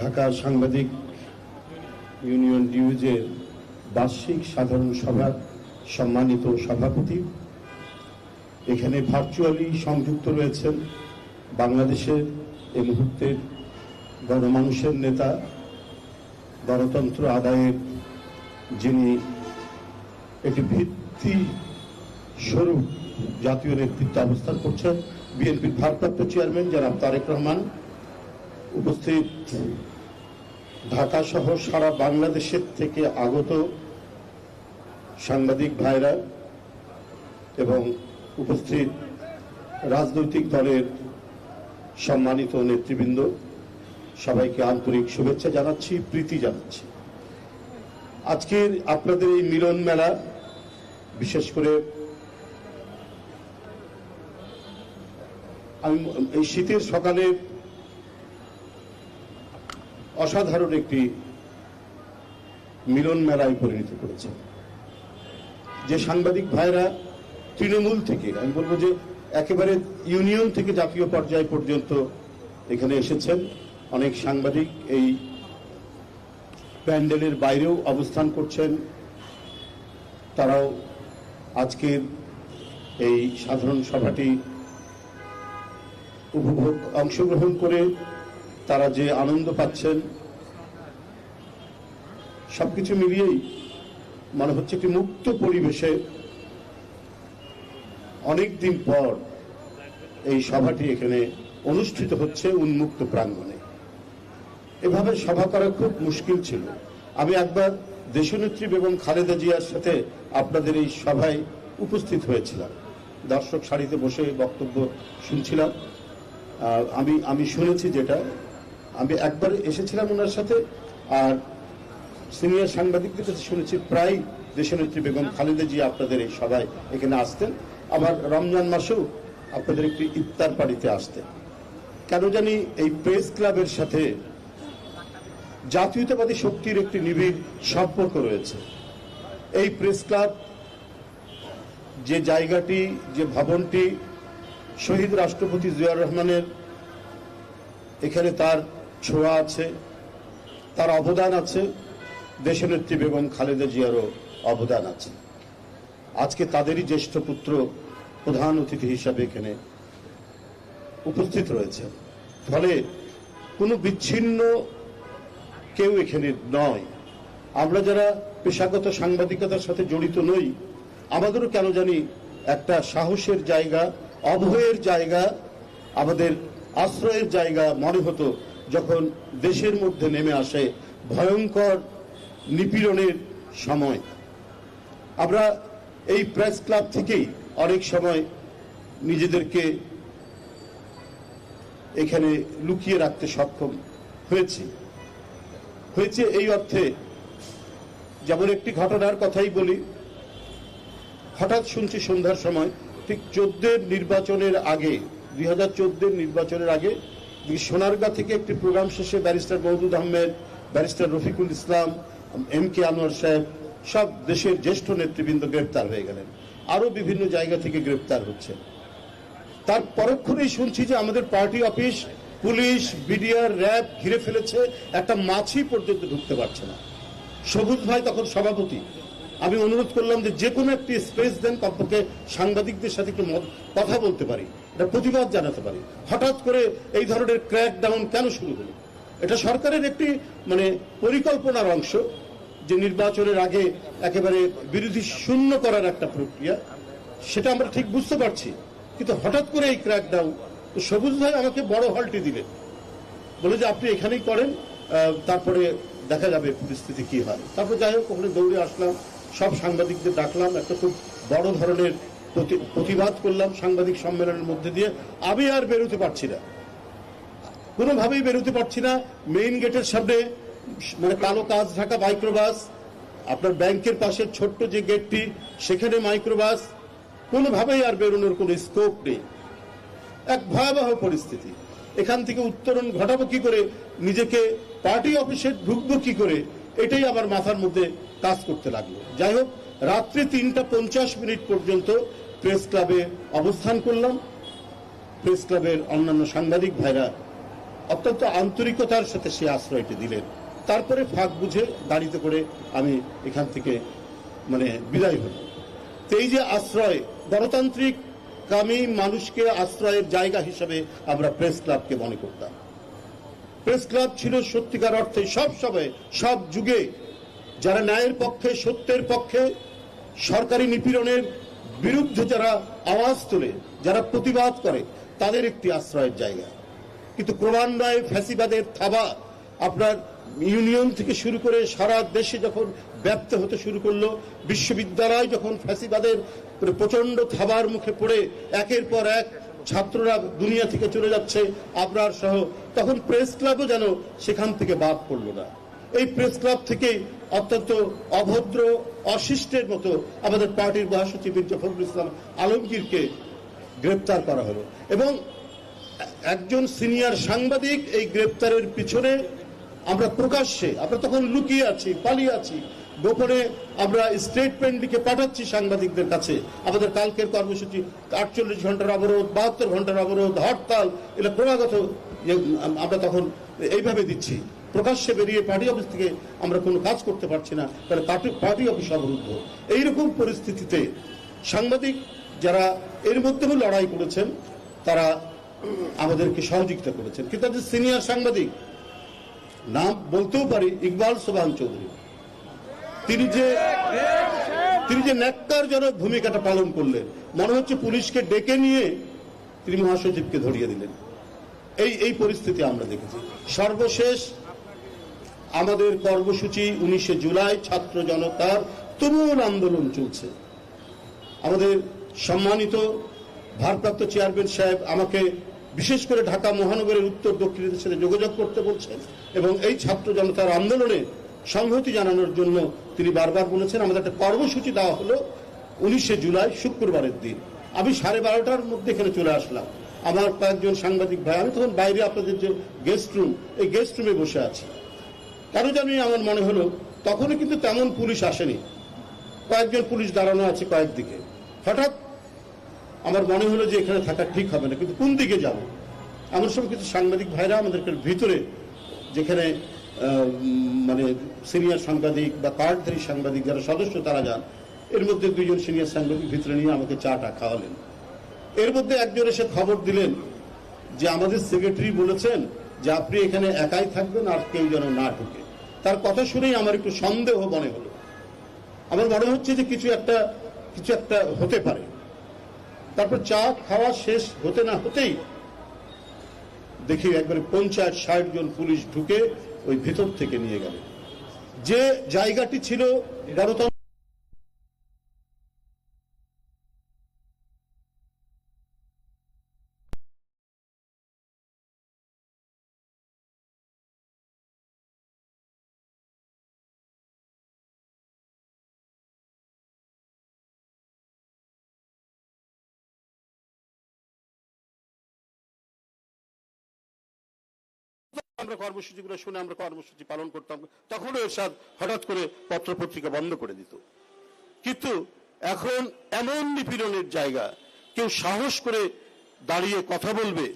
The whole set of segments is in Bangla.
ঢাকা সাংবাদিক ইউনিয়ন ডিউজের বার্ষিক সাধারণ সভার সম্মানিত সভাপতি। এখানে ভার্চুয়ালি সংযুক্ত রয়েছেন বাংলাদেশের এই মুহূর্তের গণমানুষের নেতা, গণতন্ত্র আদায়ের যিনি একটি ভিত্তি স্বরূপ জাতীয় নেতৃত্বে অবস্থান করছেন, বিএনপির ভারপ্রাপ্ত চেয়ারম্যান জনাব তারেক রহমান। উপস্থিত ঢাকা সহ সারা বাংলাদেশের থেকে আগত সাংবাদিক ভাইরা এবং উপস্থিত রাজনৈতিক দলের সম্মানিত নেতৃবৃন্দ, সবাইকে আন্তরিক শুভেচ্ছা জানাচ্ছি, প্রীতি জানাচ্ছি। আজকের আপনাদের এই মিলন মেলা, বিশেষ করে আমি এই শীতের সকালে অসাধারণ একটি মিলন মেলায় পরিণত করেছে। যে সাংবাদিক ভাইরা তৃণমূল থেকে, আমি বলব যে একেবারে ইউনিয়ন থেকে জাতীয় পর্যায় পর্যন্ত এখানে এসেছেন। অনেক সাংবাদিক এই প্যান্ডেলের বাইরেও অবস্থান করছেন। তারাও আজকের এই সাধারণ সভাটি উপভোগ, অংশগ্রহণ করে তারা যে আনন্দ পাচ্ছেন সবকিছু মিলিয়েই মনে হচ্ছে একটি মুক্ত পরিবেশে অনেক দিন পর এই সভাটি এখানে অনুষ্ঠিত হচ্ছে উন্মুক্ত প্রাঙ্গণে। এভাবে সভা করা খুব মুশকিল ছিল। আমি একবার দেশনেত্রী বেগম খালেদা জিয়ার সাথে আপনাদের এই সভায় উপস্থিত হয়েছিলাম। দর্শক সারিতে বসে বক্তব্য শুনছিলাম। আমি আমি শুনেছি যেটা। আমি একবার এসেছিলাম ওনার সাথে, আর সিনিয়র সাংবাদিকদের কাছে শুনেছি, প্রায় দেশনেত্রী বেগম খালেদা জিয়া আপনাদের এই সভায় এখানে আসতেন। আবার রমজান মাসেও আপনাদের একটি ইফতার পাড়িতে আসতেন। কেন জানি এই প্রেস ক্লাবের সাথে জাতীয়তাবাদী শক্তির একটি নিবিড় সম্পর্ক রয়েছে। এই প্রেস ক্লাব, যে জায়গাটি, যে ভবনটি শহীদ রাষ্ট্রপতি জিয়াউর রহমানের, এখানে তার ছোঁয়া আছে, তার অবদান আছে দেশনেত্রী বেগম খালেদা জিয়ারও অবদান আছে। আজকে তাদেরই জ্যেষ্ঠ পুত্র প্রধান অতিথি হিসাবে এখানে উপস্থিত রয়েছে। ফলে কোনো বিচ্ছিন্ন কেউ এখানে নয়। আমরা যারা পেশাগত সাংবাদিকতার সাথে জড়িত নই, আমাদেরও কেন জানি একটা সাহসের জায়গা, অভয়ের জায়গা, আমাদের আশ্রয়ের জায়গা মনে হতো যখন দেশের মধ্যে নেমে আসে ভয়ঙ্কর নিপীড়নের সময়। আমরা এই প্রেস ক্লাব থেকেই অনেক সময় নিজেদেরকে এখানে লুকিয়ে রাখতে সক্ষম হয়েছি। হয়েছে এই অর্থে যেমন একটি ঘটনার কথাই বলি, হঠাৎ শুনছি সন্ধ্যার সময়, ঠিক চোদ্দের নির্বাচনের আগে, দুই হাজার নির্বাচনের আগে সোনারগাঁ থেকে একটি প্রোগ্রাম শেষে barrister Moudud Ahmed, barrister Rafiqul Islam M K Anwar Saheb, সব দেশের জ্যেষ্ঠ নেতৃবৃন্দ গ্রেপ্তার হয়ে গেলেন। আরও বিভিন্ন জায়গা থেকে গ্রেপ্তার হচ্ছে তার পরক্ষণেই শুনছি যে আমাদের party office, police, BDR, RAB ঘিরে ফেলেছে, একটা মাছি পর্যন্ত ঢুকতে পারছে না। সবুজ ভাই তখন সভাপতি। আমি অনুরোধ করলাম যে যে কোনো একটি স্পেস দেন কমপক্ষে সাংবাদিকদের সাথে একটু কথা বলতে পারি এটা প্রতিবাদ জানাতে পারি। হঠাৎ করে এই ধরনের ক্র্যাক ডাউন কেন শুরু হলো? এটা সরকারের একটি মানে পরিকল্পনার অংশ যে নির্বাচনের আগে একেবারে বিরোধী শূন্য করার একটা প্রক্রিয়া, সেটা আমরা ঠিক বুঝতে পারছি। কিন্তু হঠাৎ করে এই ক্র্যাক ডাউন সবুজ ভাই আমাকে বড় হলটি দিলেন। বলে যে আপনি এখানেই করেন তারপরে দেখা যাবে পরিস্থিতি কি হয়। তারপর যাই হোক, ওখানে দৌড়ে আসলাম, সব সাংবাদিকদের ডাকলাম, একটা খুব বড় ধরনের প্রতি- প্রতিবাদ করলাম সাংবাদিক সম্মেলনের মধ্যে দিয়ে। আমি আর বেরোতে পারছি না। কোনোভাবেই বেরোতে পারছি না। মেইন গেটের সামনে মানে কালো কাজ ঢাকা মাইক্রোবাস আপনার ব্যাংকের পাশে ছোট্ট যে গেটটি সেখানে মাইক্রোবাস কোনোভাবেই আর বেরোনোর কোনো স্কোপ নেই। এক ভয়াবহ পরিস্থিতি। এখান থেকে উত্তরণ ঘটাবো কি করে? নিজেকে পার্টি অফিসে ঢুকবো কি করে? এটাই আমার মাথার মধ্যে কাজ করতে লাগল। যাই হোক, রাত্রি তিনটা পঞ্চাশ মিনিট পর্যন্ত প্রেস ক্লাবে অবস্থান করলাম। প্রেস ক্লাবের অন্যান্য সাংবাদিক ভাইরা অত্যন্ত আন্তরিকতার সাথে সে আশ্রয়টি দিলেন। তারপরে ফাঁক বুঝে গাড়িতে করে আমি এখান থেকে মানে বিদায় হই। তো এই যে আশ্রয়, গণতান্ত্রিক কামী মানুষকে আশ্রয়ের জায়গা হিসাবে আমরা প্রেস ক্লাবকে মনে করতাম। প্রেস ক্লাব ছিল সত্যিকার অর্থে সব সময়, সব যুগে যারা ন্যায়ের পক্ষে, সত্যের পক্ষে, সরকারি নিপীড়নের বিরুদ্ধে যারা আওয়াজ তোলে, যারা প্রতিবাদ করে, তাদের একটি আশ্রয়ের জায়গা। কিন্তু ক্রমান্বয়ে ফ্যাসিবাদের থাবা আপনার ইউনিয়ন থেকে শুরু করে সারা দেশে যখন ব্যপ্ত হতে শুরু করল, বিশ্ববিদ্যালয় যখন ফ্যাসিবাদের প্রচণ্ড থাবার মুখে পড়ে, একের পর এক ছাত্ররা দুনিয়া থেকে চলে যাচ্ছে আপনার সহ, তখন প্রেস ক্লাবও যেন সেখান থেকে বাদ পড়ল না। এই প্রেস ক্লাব থেকে অত্যন্ত অভদ্র, অশিষ্টের মতো আমাদের পার্টির মহাসচিব মির্জা ফখরুল ইসলাম আলমগীরকে গ্রেপ্তার করা হলো। এবং একজন সিনিয়র সাংবাদিক এই গ্রেপ্তারের পিছনে আমরা প্রকাশ্যে, আমরা তখন লুকিয়ে আছি, পালিয়ে আছি। গোপনে আমরা স্টেটমেন্ট লিখে পাঠাচ্ছি সাংবাদিকদের কাছে। আমাদের কালকের কর্মসূচি, আটচল্লিশ ঘণ্টার অবরোধ, বাহাত্তর ঘণ্টার অবরোধ, হরতাল এটা ক্রমাগত আমরা তখন এইভাবে দিচ্ছি। প্রকাশ্যে বেরিয়ে পার্টি অফিস থেকে আমরা কোনো কাজ করতে পারছি না। তাহলে পার্টি পার্টি অফিস অবরুদ্ধ। এইরকম পরিস্থিতিতে সাংবাদিক যারা এর মধ্যেও লড়াই করেছেন, তারা আমাদেরকে সহযোগিতা করেছেন। কিন্তু একজন সিনিয়র সাংবাদিক, নাম বলতেও পারি, ইকবাল সোবান চৌধুরী। তিনি যে তিনি যে ন্যাক্কারজনক ভূমিকাটা পালন করলেন, মনে হচ্ছে পুলিশকে ডেকে নিয়ে তিনি মহাসচিবকে ধরিয়ে দিলেন। এই এই পরিস্থিতি আমরা দেখেছি। সর্বশেষ আমাদের কর্মসূচি উনিশে জুলাই, ছাত্র জনতার তুমুল আন্দোলন চলছে। আমাদের সম্মানিত ভারপ্রাপ্ত চেয়ারম্যান সাহেব আমাকে বিশেষ করে ঢাকা মহানগরের উত্তর দক্ষিণের সাথে যোগাযোগ করতে বলছেন এবং এই ছাত্র জনতার আন্দোলনে সংহতি জানানোর জন্য তিনি বারবার বলেছেন, আমাদের একটা কর্মসূচি দেওয়া হলো উনিশে জুলাই, শুক্রবারের দিন। আমি সাড়ে বারোটার মধ্যে এখানে চলে আসলাম। আমার কয়েকজন সাংবাদিক ভাই, আমি তখন বাইরে আপনাদের যে গেস্ট রুম এই গেস্ট রুমে বসে আছি। কেন জানি আমার মনে হলো, তখনও কিন্তু তেমন পুলিশ আসেনি। কয়েকজন পুলিশ দাঁড়ানো আছে কয়েকদিকে। হঠাৎ আমার মনে হলো যে এখানে থাকা ঠিক হবে না, কিন্তু কোন দিকে যাব? এমন সময় কিছু সাংবাদিক ভাইরা আমাদেরকে ভিতরে, যেখানে মানে সিনিয়র সাংবাদিক বা কার্ডধারী সাংবাদিক যারা সদস্য, তারা যান। এর মধ্যে দুইজন সিনিয়র সাংবাদিক ভিতরে নিয়ে আমাকে চাটা খাওয়ালেন। এর মধ্যে একজন এসে খবর দিলেন যে আমাদের সেক্রেটারি বলেছেন যে আপনি এখানে একাই থাকবেন আর কেউ যেন না ঢুকে। তার কথা শুনেই আমার একটু সন্দেহ মনে হলো। আমার মনে হচ্ছে যে কিছু একটা কিছু একটা হতে পারে। তারপর চা খাওয়া শেষ হতে না হতেই দেখি একবারে পঞ্চায়েত ষাট জন পুলিশ ঢুকে ওই ভেতর থেকে নিয়ে গেল। যে জায়গাটি ছিল গণতন্ত্র আমরা কর্মসূচিগুলো শুনে আমরা কর্মসূচি পালন করতাম, তখনও এরশাদ হঠাৎ করে পত্রপত্রিকা বন্ধ করে দিত। কিন্তু এখন এমন নিপীড়নের জায়গা, কেউ সাহস করে দাঁড়িয়ে কথা বলবে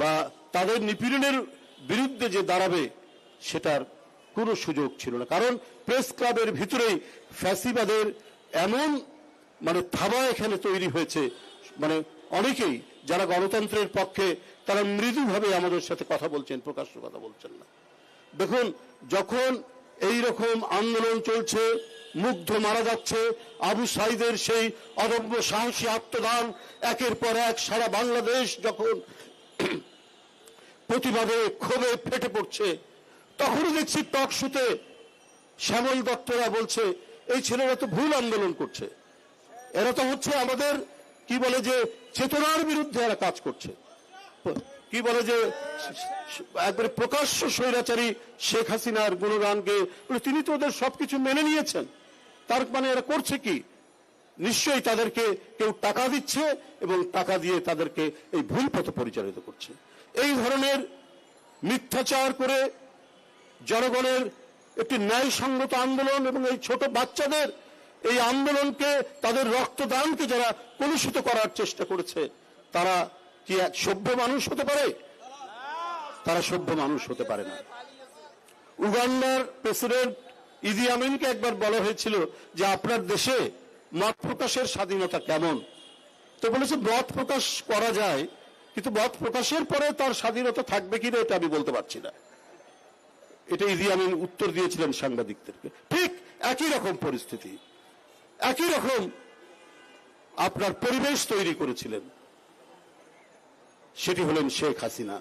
বা তাদের নিপীড়নের বিরুদ্ধে যে দাঁড়াবে, সেটার কোনো সুযোগ ছিল না। কারণ প্রেস ক্লাবের ভিতরেই ফ্যাসিবাদের এমন মানে থাবা এখানে তৈরি হয়েছে মানে অনেকেই যারা গণতন্ত্রের পক্ষে, তারা মৃদুভাবে আমাদের সাথে কথা বলছেন, প্রকাশ্য কথা বলছেন না। দেখুন, যখন এই রকম আন্দোলন চলছে, মুগ্ধ মারা যাচ্ছে, আবু সাইদের সেই অদম্য সাহসী আত্মদান, একের পর এক সারা বাংলাদেশ যখন প্রতিবাদে ক্ষোভে ফেটে পড়ছে, তখনই দেখছি টক শুতে শ্যামল দত্তরা বলছে, এই ছেলেরা তো ভুল আন্দোলন করছে। এরা তো হচ্ছে আমাদের কি বলে যে চেতনার বিরুদ্ধে এরা কাজ করছে? কি বলে যে একবারে প্রকাশ্য স্বৈরাচারী শেখ হাসিনার গুণগানকে তিনি তো ওদের সবকিছু মেনে নিয়েছেন। তার মানে এরা করছে কি? নিশ্চয়ই তাদেরকে কেউ টাকা দিচ্ছে এবং টাকা দিয়ে তাদেরকে এই ভুল পথে পরিচালিত করছে। এই ধরনের মিথ্যাচার করে জনগণের একটি ন্যায়সঙ্গত আন্দোলন এবং এই ছোট বাচ্চাদের এই আন্দোলনকে, তাদের রক্তদানকে যারা কলুষিত করার চেষ্টা করেছে, তারা কি এক সভ্য মানুষ হতে পারে? তারা সভ্য মানুষ হতে পারে না। উগান্ডার প্রেসিডেন্ট ইদি আমিনকে একবার বলা হয়েছিল যে, আপনার দেশে মত প্রকাশের স্বাধীনতা কেমন? তো বলেছে, মত প্রকাশ করা যায়, কিন্তু মত প্রকাশের পরে তার স্বাধীনতা থাকবে কিনা এটা আমি বলতে পারছি না। এটা ইদি আমিন উত্তর দিয়েছিলেন সাংবাদিকদেরকে। ঠিক একই রকম পরিস্থিতি। একই রকম আপনার পরিবেশ তৈরি করেছিলেন। সেটি হলেন শেখ হাসিনা।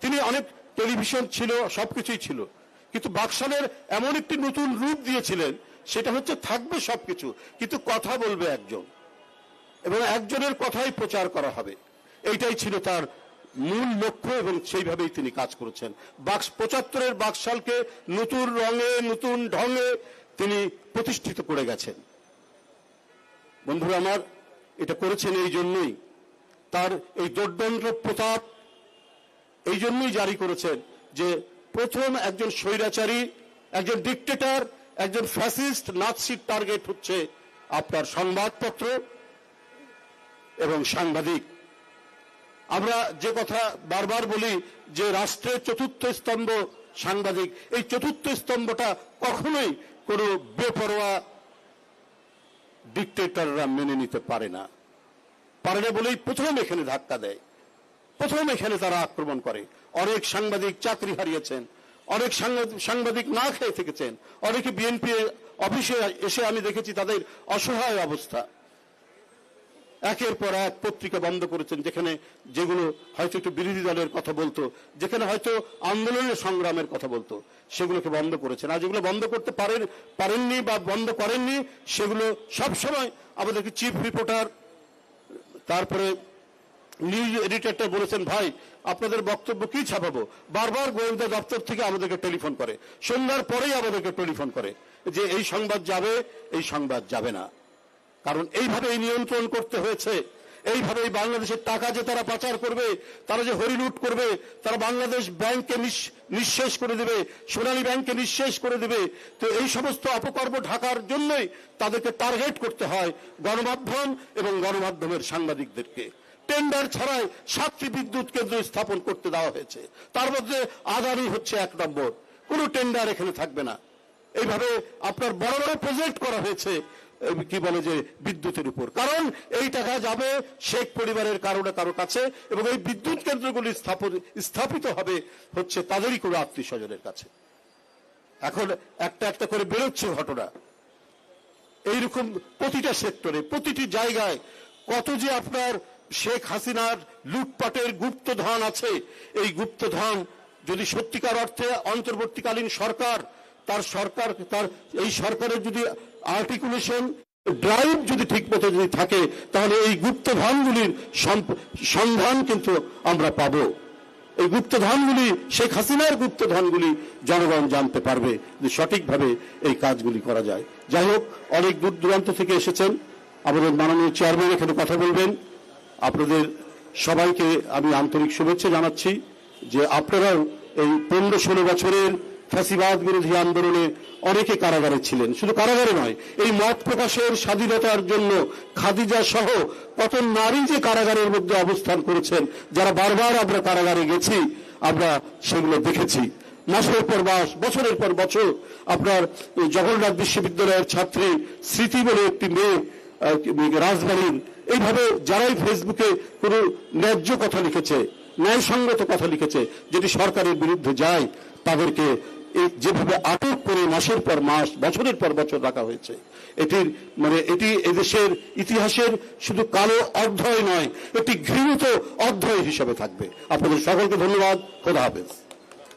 তিনি অনেক টেলিভিশন ছিল, সবকিছুই ছিল। কিন্তু বাকশালের এমন একটি নতুন রূপ দিয়েছিলেন, সেটা হচ্ছে থাকবে সবকিছু, কিন্তু কথা বলবে একজন। এবং একজনের কথাই প্রচার করা হবে। এইটাই ছিল তার মূল লক্ষ্য এবং সেইভাবেই তিনি কাজ করেছেন। বাক্স, পঁচাত্তরের বাকশালকে নতুন রঙে, নতুন ঢঙে তিনি প্রতিষ্ঠিত করে গেছেন। বন্ধুরা আমার, এটা করেছেন এই জন্যই। তার এই দোর্দণ্ড প্রতাপ এই জন্যই জারি করেছেন যে প্রথম একজন স্বৈরাচারী, একজন ডিকটেটর একজন ফ্যাসিস্ট নাৎসির টার্গেট হচ্ছে আপনার সংবাদপত্র এবং সাংবাদিক। আমরা যে কথা বারবার বলি যে রাষ্ট্রের চতুর্থ স্তম্ভ সাংবাদিক, এই চতুর্থ স্তম্ভটা কখনোই কোনো বেপরোয়া ডিকটেটাররা মেনে নিতে পারে না। পারে না বলেই প্রথম এখানে ধাক্কা দেয়। প্রথম এখানে তারা আক্রমণ করে। অনেক সাংবাদিক চাকরি হারিয়েছেন। অনেক সাংবাদিক- না খেয়ে থেকেছেন। অনেকে বিএনপি অফিসে এসে আমি দেখেছি তাদের অসহায় অবস্থা। একের পর এক পত্রিকা বন্ধ করেছেন, যেখানে যেগুলো হয়তো একটু বিরোধী দলের কথা বলতো, যেখানে হয়তো আন্দোলনের সংগ্রামের কথা বলতো, সেগুলোকে বন্ধ করেছেন। আর যেগুলো বন্ধ করতে পারেন, পারেননি বা বন্ধ করেননি, সেগুলো সবসময় আমাদেরকে চিফ রিপোর্টার, তারপরে নিউজ এডিটরটা বলেছেন, ভাই, আপনাদের বক্তব্য কি ছাপাবো? বারবার গোয়েন্দা দপ্তর থেকে আমাদেরকে টেলিফোন করে। সন্ধ্যার পরেই আমাদেরকে টেলিফোন করে যে, এই সংবাদ যাবে, এই সংবাদ যাবে না। কারণ এইভাবেই নিয়ন্ত্রণ করতে হয়েছে। এইভাবেই বাংলাদেশের টাকা যে তারা পাচার করবে, তারা যে হরিলুট করবে, তারা বাংলাদেশ ব্যাংককে নিঃশেষ করে দেবে, সোনালী ব্যাংককে নিঃশেষ করে দেবে। তো এই সমস্ত অপকর্ম ঢাকার জন্যই তাদেরকে টার্গেট করতে হয় গণমাধ্যম এবং গণমাধ্যমের সাংবাদিকদেরকে। টেন্ডার ছাড়াই সাতটি বিদ্যুৎ কেন্দ্র স্থাপন করতে দেওয়া হয়েছে। তার মধ্যে আদানি হচ্ছে এক নম্বর। কোনো টেন্ডার এখানে থাকবে না। এইভাবে আপনার বড় বড় প্রজেক্ট করা হয়েছে। কি বলে যে বিদ্যুতের উপর। কারণ এই টাকা যাবে শেখ পরিবারের কারও না কারও কাছে এবং এই বিদ্যুৎ কেন্দ্রগুলি স্থাপন, স্থাপিত হবে হচ্ছে তাদেরই কোনো আত্মীয় স্বজনের কাছে। এখন একটা একটা করে বেরোচ্ছে ঘটনা। এইরকম প্রতিটা সেক্টরে, প্রতিটি জায়গায় কত যে আপনার শেখ হাসিনার লুটপাটের গুপ্তধন আছে, এই গুপ্তধন যদি সত্যিকার অর্থে অন্তর্বর্তীকালীন সরকার, তার সরকার, তার এই সরকারের যদি আর্টিকুলেশন ড্রাইভ যদি ঠিক মতো যদি থাকে, তাহলে এই গুপ্তধনগুলির সন্ধান কিন্তু আমরা পাব। এই গুপ্তধনগুলি, শেখ হাসিনার গুপ্তধনগুলি জনগণ জানতে পারবে যে সঠিকভাবে এই কাজগুলি করা যায়। যাই হোক, অনেক দূর দূরান্ত থেকে এসেছেন। আমাদের মাননীয় চেয়ারম্যান এখানে কথা বলবেন। আপনাদের সবাইকে আমি আন্তরিক শুভেচ্ছা জানাচ্ছি যে আপনারাও এই পনেরো ষোলো বছরের ফ্যাসিবাদ বিরোধী আন্দোলনে অনেকে কারাগারে ছিলেন। শুধু কারাগারে নয়, এই মত প্রকাশের স্বাধীনতার জন্য খাদিজা সহ কত নারী যে কারাগারের মধ্যে অবস্থান করেছেন, যারা বারবার আমরা কারাগারে গেছি, আমরা সেগুলো দেখেছি। মাসের পর মাস, বছরের পর বছর আপনার জগন্নাথ বিশ্ববিদ্যালয়ের ছাত্রী স্মৃতি বলে একটি মেয়ে রাজবাড়ির, এইভাবে যারাই ফেসবুকে কোনো ন্যায্য কথা লিখেছে, ন্যায়সঙ্গত কথা লিখেছে যেটি সরকারের বিরুদ্ধে যায়, তাদেরকে যেভাবে আটক করে মাসের পর মাস, বছরের পর বছর রাখা হয়েছে, এটির মানে এটি এদেশের ইতিহাসের শুধু কালো অধ্যায় নয় একটি ঘৃণিত অধ্যায় হিসেবে থাকবে। আপনাদের সকলকে ধন্যবাদ, খোদা হাফেজ।